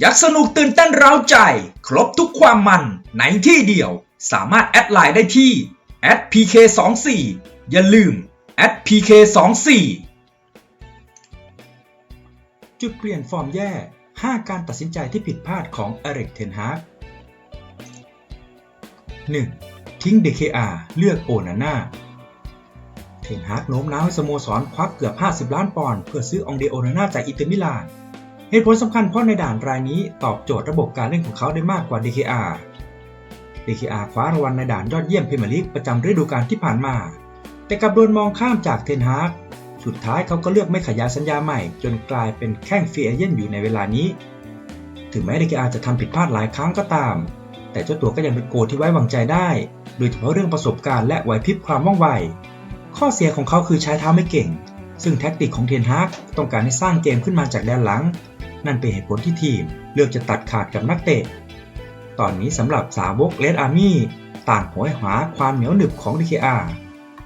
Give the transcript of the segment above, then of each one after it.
อยากสนุกตื่นเต้นเร้าใจ ครบทุกความมันในที่เดียว สามารถแอดไลน์ได้ที่ @pk24 อย่าลืม @pk24 จุดเปลี่ยนฟอร์มแย่ 5 การตัดสินใจที่ผิดพลาดของอเร็กเทนฮาร์ก 1. ทิ้ง DKR เลือกโอนาน่าเทนฮากโน้มน้าวให้สโมสรควักเกือบ 50 ล้านปอนด์เพื่อซื้อองเดโอนาน่าจากอินเตอร์มิลาน เหตุผลสำคัญเพราะในด่านรายนี้ตอบโจทย์ระบบการเล่นของเขาได้มากกว่า DKR DKR คว้ารางวัลในด่านยอดเยี่ยมพรีเมียร์ลีกประจำฤดูกาลที่ผ่านมา แต่กลับโดนมองข้ามจากเทนฮากสุดท้ายเขาก็เลือกไม่ขยายสัญญาใหม่ จนกลายเป็นแข้งฟรีเอเจนต์อยู่ในเวลานี้ ถึงแม้ DKR จะทำผิดพลาดหลายครั้งก็ตาม แต่เจ้าตัวก็ยังเป็นโกที่ไว้วางใจได้ โดยเฉพาะเรื่องประสบการณ์และไหวพริบความว่องไว ข้อเสียของเขาคือใช้เท้าไม่เก่ง ซึ่งแท็กติกของเทนฮากต้องการให้สร้างเกมขึ้นมาจากแดนหลัง นั่นเป็นเหตุผลที่ทีมเลือกจะตัดขาดกับนักเตะ ตอนนี้สำหรับสาวกเลดอาร์มี่ต่างโหยหาความเหนียวหนึบของ DKR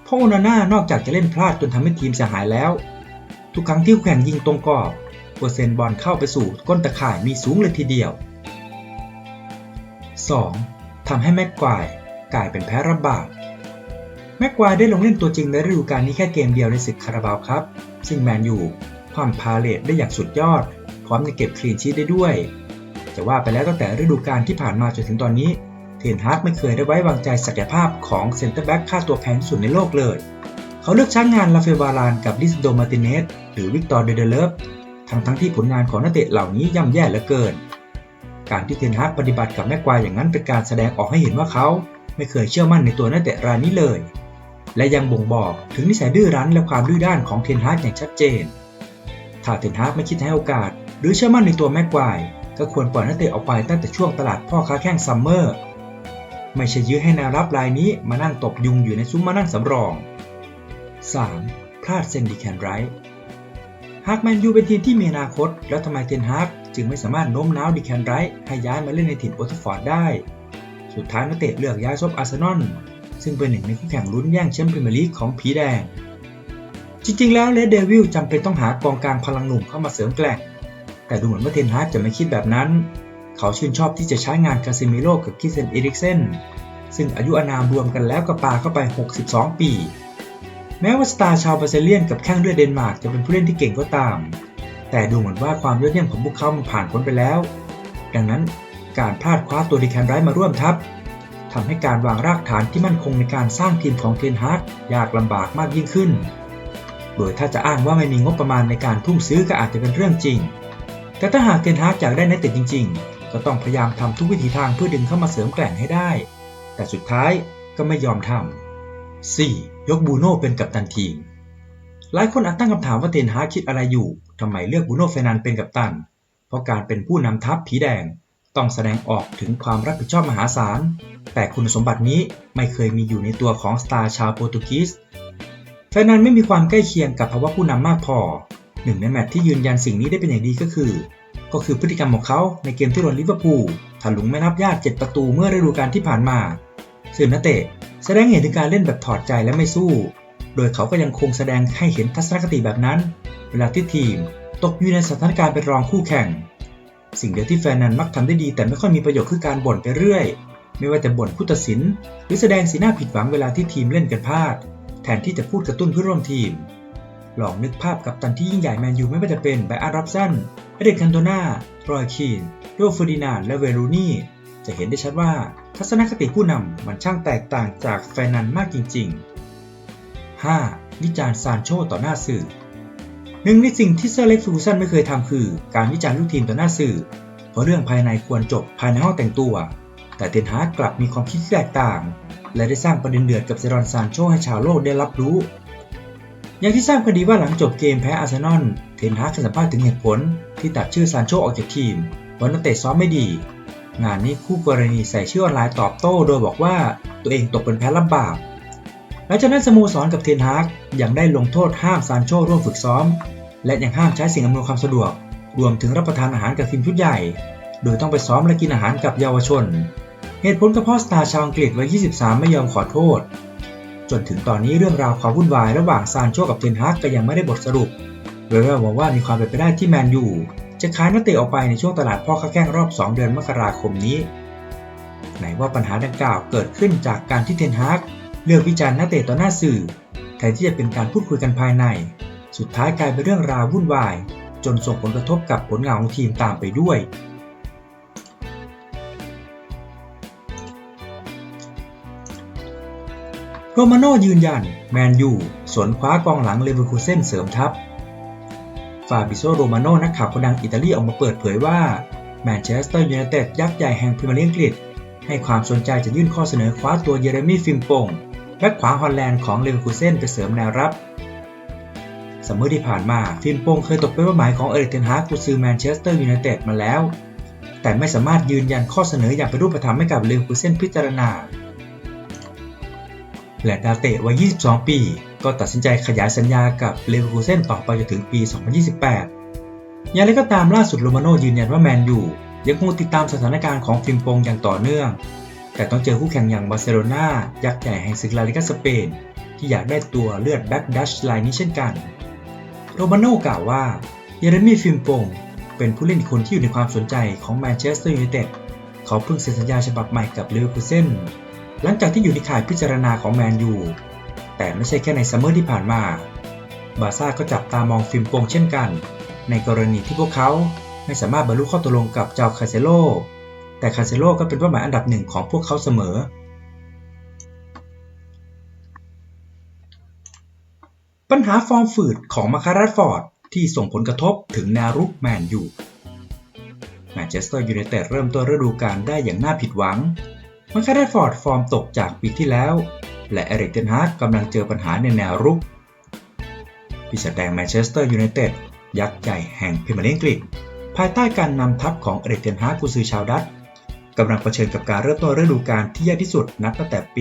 เพราะโอนาน่านอกจากจะเล่นพลาดจนทำให้ทีมเสียหายแล้ว ทุกครั้งที่แข่งยิงตรงกรอบเปอร์เซ็นต์บอลเข้าไปสู่ก้นตะข่ายมีสูงเลยทีเดียว 2. ทำให้แม็กควายกลายเป็นแพ้รับบาปแม็กควายได้ลงเล่นตัวจริงในฤดูกาลนี้แค่เกมเดียวในศึกคาราบาวครับ ซึ่งแมนยูความพาเลตได้อย่างสุดยอด พร้อมจะเก็บคลีนชีทได้ด้วย จะว่าไปแล้วตั้งแต่ฤดูกาลที่ผ่านมาจนถึงตอนนี้ เทนฮาร์กไม่เคยได้ไว้วางใจศักยภาพของเซนเตอร์แบ็กค่าตัวแพงสุดในโลกเลย เขาเลือกใช้งานลาเฟวารานกับลิสโดมาติเนสหรือวิกตอร์เดเดเลฟทั้งทั้งที่ผลงานของนักเตะเหล่านี้ย่ำแย่เหลือเกิน การที่เทนฮาร์กปฏิบัติกับแม็กควายอย่างนั้นเป็นการแสดงออกให้เห็นว่าเขาไม่เคยเชื่อมั่นในตัวนักเตะรายนี้เลย และยังบ่งบอกถึงนิสัยดื้อรั้นและความดื้อด้านของเทนฮาร์กอย่างชัดเจน ถ้าเทนฮากไม่คิดให้โอกาส รือเชื่อมั่นในตัวแม็กควายก็ควรปล่อยนักเตะออกไปตั้งแต่ช่วงตลาดพ่อค้าแข้งซัมเมอร์ ไม่ใช่ยื้อให้แนวรับรายนี้มานั่งตบยุงอยู่ในซุ้มมานั่งสำรอง 3. พลาดเซนดิแคนไรท์หากแมนยูเป็นทีมที่มีอนาคต แล้วทำไมเทนฮากจึงไม่สามารถโน้มน้าวดิแคนไรท์ให้ย้ายมาเล่นในถิ่นโอลด์แทัฟฟอร์ดได้ สุดท้ายนักเตะเลือกย้ายซบอาร์เซนอลซึ่งเป็นหนึ่งในคู่แข่งลุ้นแย่งแชมป์พรีเมียร์ลีกของผีแดง จริงๆ แล้วเลดเดวิลจำเป็นต้องหากองกลางพลังหนุ่มเข้ามาเสริมแกล่ง แต่ดูเหมือนว่าเทนฮากจะไม่คิดแบบนั้น เขาชื่นชอบที่จะใช้งานคาซิมิโร่กับคิเซนเอริกเซนซึ่งอายุอานามรวมกันแล้วก็ปาเข้าไป 62 ปี แม้ว่าสตาร์ชาวบราซิเลียนกับแข้งเลือดเดนมาร์กจะเป็นผู้เล่นที่เก่งก็ตาม แต่ดูเหมือนว่าความยอดเยี่ยมของพวกเขามันผ่านพ้นไปแล้ว ดังนั้นการพลาดคว้าตัวดิแคนไรมาร่วมทัพทำให้การวางรากฐานที่มั่นคงในการสร้างทีมของเทนฮากยากลำบากมากยิ่งขึ้น โดยถ้าจะอ้างว่าไม่มีงบประมาณในการทุ่มซื้อก็อาจจะเป็นเรื่องจริง แต่ถ้าหากเทนฮากอยากได้นักเตะจริง ๆ ก็ต้องพยายามทำทุกวิถีทางเพื่อดึงเข้ามาเสริมแกร่งให้ได้ แต่สุดท้ายก็ไม่ยอมทำ 4. ยกบูโน่เป็นกัปตันทีม หลายคนอาจตั้งคำถามว่าเทนฮากคิดอะไรอยู่ทำไมเลือกบูโน่เฟนันเป็นกัปตัน เพราะการเป็นผู้นำทัพผีแดง ต้องแสดงออกถึงความรับผิดชอบมหาศาล แต่คุณสมบัตินี้ไม่เคยมีอยู่ในตัวของสตาร์ชาวโปรตุเกสเฟนันไม่มีความใกล้เคียงกับภาวะผู้นำมากพอ หนึ่งในแมตช์ที่ยืนยันสิ่งนี้ได้เป็นอย่างดีก็คือ ก็คือพฤติกรรมของเขาในเกมที่โดนลิเวอร์พูลถลุงไม่นับญาติ7ประตูเมื่อฤดูกาลที่ผ่านมาซึ่งนักเตะแสดงเห็นถึงการเล่นแบบถอดใจและไม่สู้ โดยเขาก็ยังคงแสดงให้เห็นทัศนคติแบบนั้น เวลาที่ทีมตกอยู่ในสถานการณ์เป็นรองคู่แข่ง สิ่งเดียวที่แฟนนั้นมักทำได้ดีแต่ไม่ค่อยมีประโยชน์คือการบ่นไปเรื่อย ไม่ว่าจะบ่นผู้ตัดสิน หรือแสดงสีหน้าผิดหวังเวลาที่ทีมเล่นกันพลาด แทนที่จะพูดกระตุ้นเพื่อร่วมทีม ลองนึกภาพกับตันที่ยิ่งใหญ่แมนยูไม่ว่าจะเป็นไบอาร์รับสันเอเดกคันโตนารอยคีนโรเฟอร์ดินานและเวรูนี่ จะเห็นได้ชัดว่าทัศนคติผู้นำมันช่างแตกต่างจากแฟนนันมากจริง ๆ 5. วิจารณ์ซานโชต่อหน้าสื่อหนึ่งในสิ่งที่เซอร์เล็กฟูซันไม่เคยทำคือ การวิจารณ์ลูกทีมต่อหน้าสื่อ เพราะเรื่องภายในควรจบภายในห้องแต่งตัว แต่เทนฮากกลับมีความคิดที่แตกต่าง และได้สร้างประเด็นเดือดกับเซรอนซานโชให้ชาวโลกได้รับรู้ อย่างที่ทราบกันดีว่าหลังจบเกมแพ้อาร์เซนอล เทนฮากให้สัมภาษณ์ถึงเหตุผลที่ตัดชื่อซานโชออกจากทีมเพรานักเตะซ้อมไม่ดี งานนี้คู่กรณีใส่ชื่อออนไลน์ตอบโต้ โดยบอกว่าตัวเองตกเป็นแพ้รับบาปหลังจากนั้นสโมสรกับเทนฮากยังได้ลงโทษห้ามซานโชร่วมฝึกซ้อม และยังห้ามใช้สิ่งอำนวยความสะดวก รวมถึงรับประทานอาหารกับทีมชุดใหญ่ โดยต้องไปซ้อมและกินอาหารกับเยาวชน เหตุผลก็เพราะสตาร์ชาวอังกฤษวัย 23 ไม่ยอมขอโทษ จนถึงตอนนี้เรื่องราวความวุ่นวายระหว่างซานโชกับเทนฮากก็ยังไม่ได้บทสรุปโดยแววมาว่ามีความเป็นไปได้ที่แมนยูจะขายนักเตะออกไปในช่วงตลาดพ่อค้าแข้งรอบ 2 เดือนมกราคมนี้ไหนว่าปัญหาดังกล่าวเกิดขึ้นจากการที่เทนฮากเลือกวิจารณ์นักเตะต่อหน้าสื่อแทนที่จะเป็นการพูดคุยกันภายใน สุดท้ายกลายเป็นเรื่องราววุ่นวาย จนส่งผลกระทบกับผลงานของทีมตามไปด้วย โรมาโน่ยืนยัน แมนยูสวนคว้ากองหลังเลเวอร์คูเซนเสริมทัพ ฟาบิโซโรมาโน่นักข่าวคนดังอิตาลีออกมาเปิดเผยว่าแมนเชสเตอร์ยูไนเต็ดยักษ์ใหญ่แห่งพรีเมียร์ลีกอังกฤษ ให้ความสนใจจะยื่นข้อเสนอคว้าตัวเยเรมีฟิมปงแบ็คขวาฮอลแลนด์ของเลเวอร์คูเซนไปเสริมแนวรับสมมติที่ผ่านมาฟิมปงเคยตกเป็นเป้าหมายของเอริกเทนฮากกุซือแมนเชสเตอร์ยูไนเต็ดมาแล้ว แต่ไม่สามารถยืนยันข้อเสนออย่างเป็นรูปธรรมให้กับเลเวอร์คูเซนพิจารณา และดาเตะวัย 22 ปี ก็ตัดสินใจขยายสัญญากับเลเวอร์คูเซนต่อไปจนถึงปี 2028 อย่างไรก็ตามล่าสุดโรมาโน่ยืนยันว่าแมนยูยังคงติดตามสถานการณ์ของฟิมปงอย่างต่อเนื่อง แต่ต้องเจอคู่แข่งอย่างบาร์เซโลนายักษ์ใหญ่แห่งศึกลาลิกาสเปน ที่อยากได้ตัวเลือดแบ็กดัชไลน์นี้เช่นกัน โรมาโน่กล่าวว่าเยเรมีฟิมปงเป็นผู้เล่นอีกคนที่อยู่ในความสนใจของแมนเชสเตอร์ยูไนเต็ดเขาเพิ่งเซ็นสัญญาฉบับใหม่กับเลเวอร์คูเซน หลังจากที่อยู่ในข่ายพิจารณาของแมนยู แต่ไม่ใช่แค่ในซัมเมอร์ที่ผ่านมา บาซ่าก็จับตามองฟิล์มโปงเช่นกัน ในกรณีที่พวกเขาไม่สามารถบรรลุข้อตกลงกับเจ้าคาเซโล แต่คาเซโลก็เป็นเป้าหมายอันดับหนึ่งของพวกเขาเสมอ ปัญหาฟอร์มฝืดของมาคารัสฟอร์ดที่ส่งผลกระทบถึงนวรุกแมนยูแมนเชสเตอร์ยูไนเต็ดเริ่มต้นฤดูกาลได้อย่างน่าผิดหวัง มาคารัสฟอร์ดฟอร์มตกจากปีที่แล้ว และเอริกเทนฮากกำลังเจอปัญหาในแนวรุกปีศาจแดงแมนเชสเตอร์ยูไนเต็ดยักษ์ใหญ่แห่งพรีเมียร์ลีกอังกฤษภายใต้การนำทัพของเอริกเทนฮากกุซือชาวดัตกำลังเผชิญกับการเริ่มต้นฤดูกาลที่แย่ที่สุดนับตั้งแต่ปี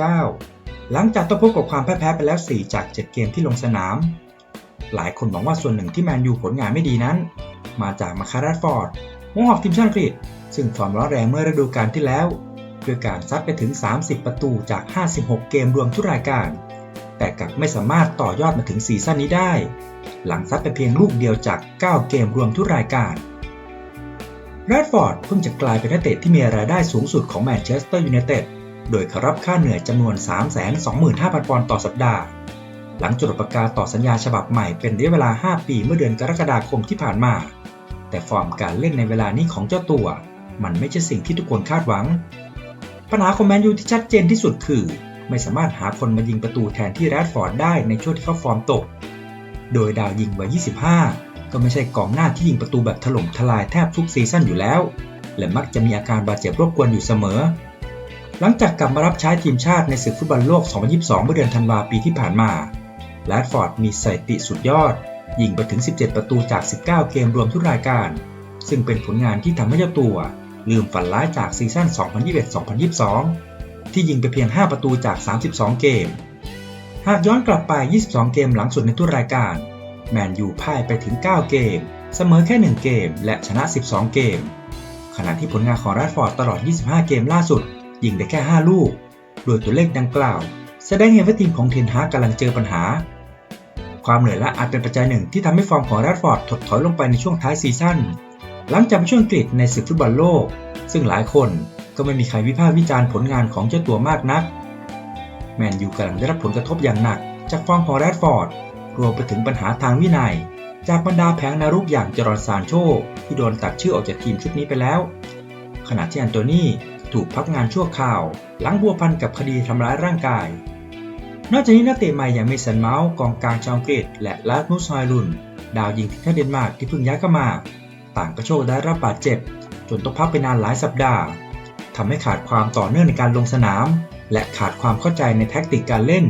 1989 หลังจากต้องพบกับความแพ้ไปแล้ว 4 จาก 7 เกมที่ลงสนาม หลายคนบอกว่าส่วนหนึ่งที่แมนยูผลงานไม่ดีนั้น มาจากมาคารัสฟอร์ดหัวหอกทีมชาติอังกฤษ ซึ่งฟอร์มร้อนแรงเมื่อฤดูกาลที่แล้วด้วยการซัดไปถึง 30 ประตูจาก 56 เกมรวมทุกรายการ แต่กลับไม่สามารถต่อยอดมาถึงซีซั่นนี้ได้ หลังซัดไปเพียงลูกเดียวจาก 9 เกมรวมทุกรายการแรดฟอร์ดเพิ่งจะกลายเป็นนักเตะที่มีรายได้สูงสุดของแมนเชสเตอร์ยูไนเต็ด โดยเขารับค่าเหนื่อยจำนวน 325,000 ปอนด์ต่อสัปดาห์ หลังจดประกาศต่อสัญญาฉบับใหม่เป็นระยะเวลา 5 ปีเมื่อเดือนกรกฎาคมที่ผ่านมา แต่ฟอร์มการเล่นในเวลานี้ของเจ้าตัว มันไม่ใช่สิ่งที่ทุกคนคาดหวัง ปัญหาของแมนยูที่ชัดเจนที่สุดคือ ไม่สามารถหาคนมายิงประตูแทนที่แรดฟอร์ดได้ในช่วงที่เขาฟอร์มตก โดยดาวยิงวัย 25 ก็ไม่ใช่กองหน้าที่ยิงประตูแบบถล่มทลายแทบทุกซีซั่นอยู่แล้ว และมักจะมีอาการบาดเจ็บรบกวนอยู่เสมอ หลังจากกลับมารับใช้ทีมชาติในศึกฟุตบอลโลก 2022 เมื่อเดือนธันวาปีที่ผ่านมาแรดฟอร์ดมีสถิติสุดยอด ยิงไปถึง 17 ประตูจาก 19 เกมรวมทุกรายการ ซึ่งเป็นผลงานที่ทำให้เจ้าตัว ลืมฝันร้ายจากซีซั่น 2021-2022 ที่ยิงไปเพียง 5 ประตูจาก 32 เกม หากย้อนกลับไป 22 เกมหลังสุดในทุกรายการ แมนยูพ่ายไปถึง 9 เกม เสมอแค่ 1 เกม และชนะ 12 เกม ขณะที่ผลงานของแรดฟอร์ดตลอด 25 เกมล่าสุด ยิงได้แค่ 5 ลูก โดยตัวเลขดังกล่าว แสดงเห็นว่าทีมของเทนฮากกำลังเจอปัญหาความเหนื่อยล้าอาจเป็นปัจจัยหนึ่งที่ทำให้ฟอร์มของแรดฟอร์ดถดถอยลงไปในช่วงท้ายซีซั่น หลังจากช่วงอังกฤษในศึกฟุตบอลโลก ซึ่งหลายคนก็ไม่มีใครวิพากษ์วิจารณ์ผลงานของเจ้าตัวมากนัก แมนยูกำลังได้รับผลกระทบอย่างหนัก จากฟอร์มของแรดฟอร์ดรวมไปถึงปัญหาทางวินัย จากบรรดาแผงนารุกอย่างจอร์นซานโชที่โดนตัดชื่อออกจากทีมชุดนี้ไปแล้ว ขณะที่อันโตนี่ถูกพักงานชั่วคราว หลังบัวพันกับคดีทำร้ายร่างกาย นอกจากนี้นักเตะใหม่อย่างเมสันเมาส์กองกลางชาวอังกฤษและลาสมุสไฮลุนดาวยิงทีมชาติเดนมาร์กที่เพิ่งย้ายเข้ามา ต่างก็โชคได้รับบาดเจ็บ จนต้องพักไปนานหลายสัปดาห์ทำให้ขาดความต่อเนื่องในการลงสนาม และขาดความเข้าใจในแท็กติกการเล่น